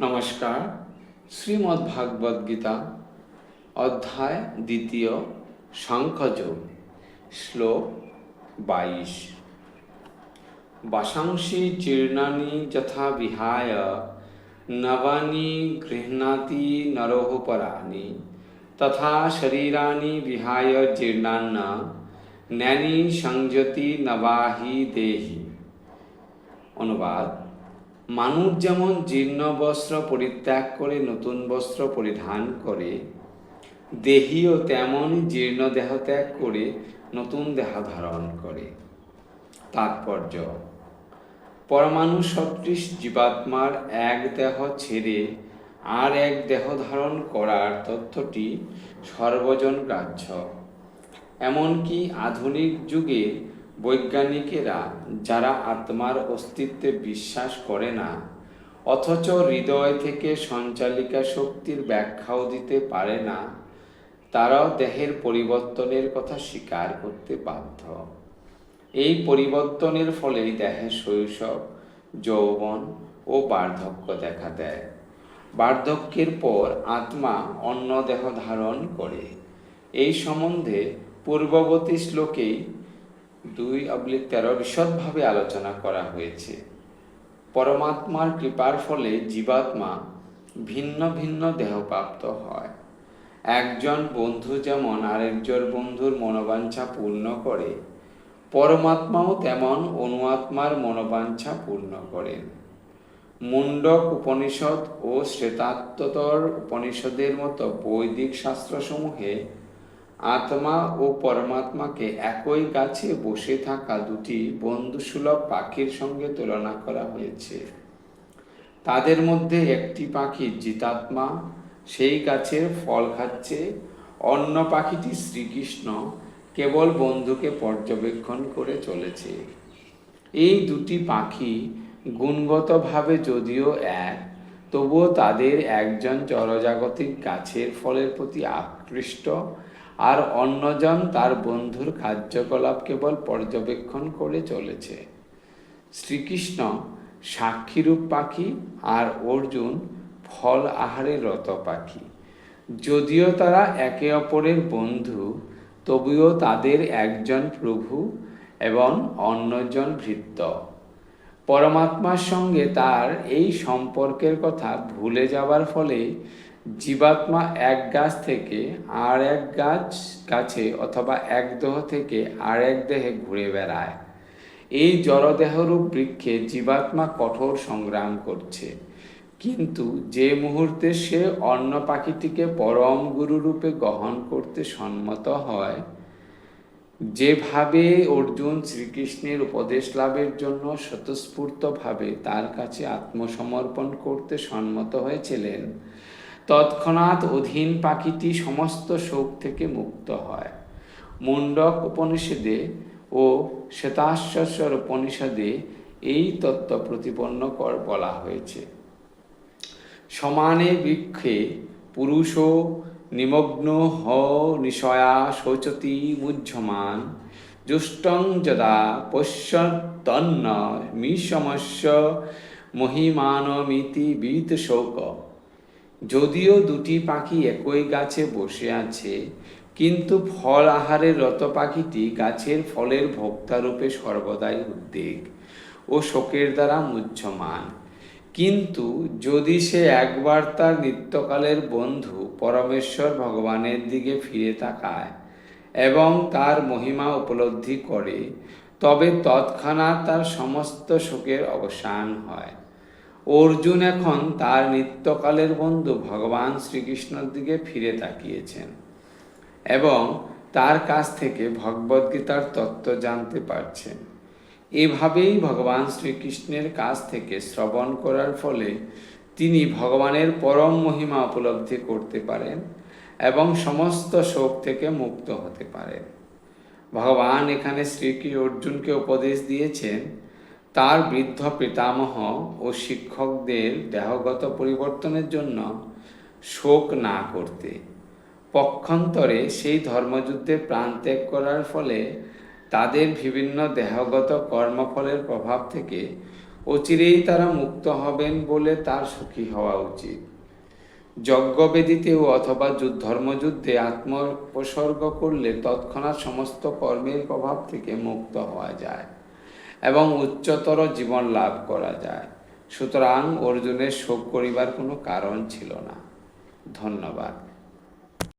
নমস্কার। শ্রীমদ্ ভাগবত গীতা, অধ্যায় দ্বিতীয় শঙ্খযোগ শ্লোক বাইশ। বাসাংসি জীর্ণানি যথা বিহায়, নবানি গৃহণাতি নরোহ পরাণি, তথা শরীরানি বিহায় জীর্ণান্ন, ন্যানি সংযতি নবাহি দেহি। অনুবাদ। মানুষ যেমন জীর্ণ বস্ত্র পরিত্যাগ করে, নতুন বস্ত্র পরিধান করে, দেহীও তেমনই জীর্ণ দেহ ত্যাগ করে, নতুন দেহ ধারণ করে। তাৎপর্য, পরমাণু সদৃশ জীবাত্মার এক দেহ ছেড়ে আর এক দেহ ধারণ করার তথ্যটি সর্বজন গ্রাহ্য। এমনকি আধুনিক যুগে বৈজ্ঞানিকেরা যারা আত্মার অস্তিত্বে বিশ্বাস করে না, অথচ হৃদয় থেকে সঞ্চালিকা শক্তির ব্যাখ্যাও দিতে পারে না, তারাও দেহের পরিবর্তনের কথা স্বীকার করতে বাধ্য। এই পরিবর্তনের ফলেই দেহের শৈশব, যৌবন ও বার্ধক্য দেখা দেয়। বার্ধক্যের পর আত্মা অন্য দেহ ধারণ করে। এই সম্বন্ধে পূর্ববর্তী শ্লোকেই দুই অবলিক তেরো বিশদভাবে আলোচনা করা হয়েছে। পরমাত্মার কৃপার ফলে জীবাত্মা ভিন্ন ভিন্ন দেহপ্রাপ্ত হয়। একজন বন্ধু যেমন আরেকজন বন্ধুর মনোবাঞ্ছা পূর্ণ করে, পরমাত্মাও তেমন অনুআত্মার মনোবাঞ্ছা পূর্ণ করেন। মুন্ডক উপনিষদ ও শ্বেতাত্তর উপনিষদের মতো বৈদিক শাস্ত্রসমূহে আত্মা ও পরমাত্মাকে একই গাছে বসে থাকা দুটি বন্ধুসুলভ পাখির সঙ্গে তুলনা করা হয়েছে। তাদের মধ্যে একটি পাখি জিতাত্মা, সেই গাছের ফল খাচ্ছে। অন্য পাখিটি শ্রীকৃষ্ণ, কেবল বন্ধুকে পর্যবেক্ষণ করে চলেছে। এই দুটি পাখি গুণগতভাবে যদিও এক তবুও তাদের একজন জড়জাগতিক গাছের ফলের প্রতি আকৃষ্ট, আর অন্যজন তার বন্ধুর কার্যকলাপ কেবল পর্যবেক্ষণ করে চলেছে। শ্রীকৃষ্ণ সাক্ষীরূপ পাখি আর অর্জুন ফল আহারে রত পাখি। যদিও তারা একে অপরের বন্ধু, তবুও তাদের একজন প্রভু এবং অন্যজন ভৃত্য। পরমাত্মার সঙ্গে তার এই সম্পর্কের কথা ভুলে যাবার ফলে জীবাত্মা এক গাছ থেকে আর এক গাছ গাছে অথবা এক দেহ থেকে আর এক দেহে ঘুরে বেড়ায়। এই জড়দেহরূপ বৃক্ষে জীবাত্মা কঠোর সংগ্রাম করছে। কিন্তু যে মুহূর্তে সে অন্য পাখিটিকে পরম গুরুরূপে গ্রহণ করতে সম্মত হয় যেভাবে অর্জুন শ্রীকৃষ্ণের উপদেশ লাভের জন্য স্বতঃস্ফূর্তভাবে তার কাছে আত্মসমর্পণ করতে সম্মত হয়েছিলেন, তৎক্ষণাৎ অধীন পাখিটি সমস্ত শোক থেকে মুক্ত হয়। মুন্ডক উপনিষদে ও শ্বেতাশ্বর উপনিষদে এই তত্ত্ব প্রতিপন্ন কর বলা হয়েছে। সমানে বৃক্ষে পুরুষও নিমগ্ন হ নিশয়া শোচতি মুহ্যমান জুষ্টং যদা পশ্যতন্ন মিসমস্য মহিমানমিতি বিত শোক। যদিও দুটি পাখি একই গাছে বসে আছে, কিন্তু ফল আহারের রত পাখিটি গাছের ফলের ভোক্তারূপে সর্বদাই উদ্বেগ ও শোকের দ্বারা মুহ্যমান কিন্তু যদি সে একবার তার নিত্যকালের বন্ধু পরমেশ্বর ভগবানের দিকে ফিরে তাকায় এবং তার মহিমা উপলব্ধি করে, তবে তৎক্ষণাৎ তার সমস্ত শোকের অবসান হয়। অর্জুন এখন তার নিত্যকালের বন্ধু ভগবান শ্রীকৃষ্ণর দিকে ফিরে তাকিয়েছেন এবং তার কাছ থেকে ভগবদ্গীতার তত্ত্ব জানতে পারছেন। এভাবেই ভগবান শ্রীকৃষ্ণের কাছ থেকে শ্রবণ করার ফলে তিনি ভগবানের পরম মহিমা উপলব্ধি করতে পারেন এবং সমস্ত শোক থেকে মুক্ত হতে পারেন। ভগবান এখানে শ্রীকৃ অর্জুনকে উপদেশ দিয়েছেন, তার বৃদ্ধ পিতামহ ও শিক্ষকদের দেহগত পরিবর্তনের জন্য শোক না করতে। পক্ষান্তরে সেই ধর্মযুদ্ধে প্রাণ ত্যাগ করার ফলে তাদের বিভিন্ন দেহগত কর্মফলের প্রভাব থেকে অচিরেই তারা মুক্ত হবেন বলে তার সুখী হওয়া উচিত। যজ্ঞবেদিতেও অথবা যুদ্ধ- ধর্মযুদ্ধে আত্মোপসর্গ করলে তৎক্ষণাৎ সমস্ত কর্মের প্রভাব থেকে মুক্ত হওয়া যায় এবং উচ্চতর জীবন লাভ করা যায়। সুতরাং অর্জুনের শোক করিবার কোনো কারণ ছিল না। ধন্যবাদ।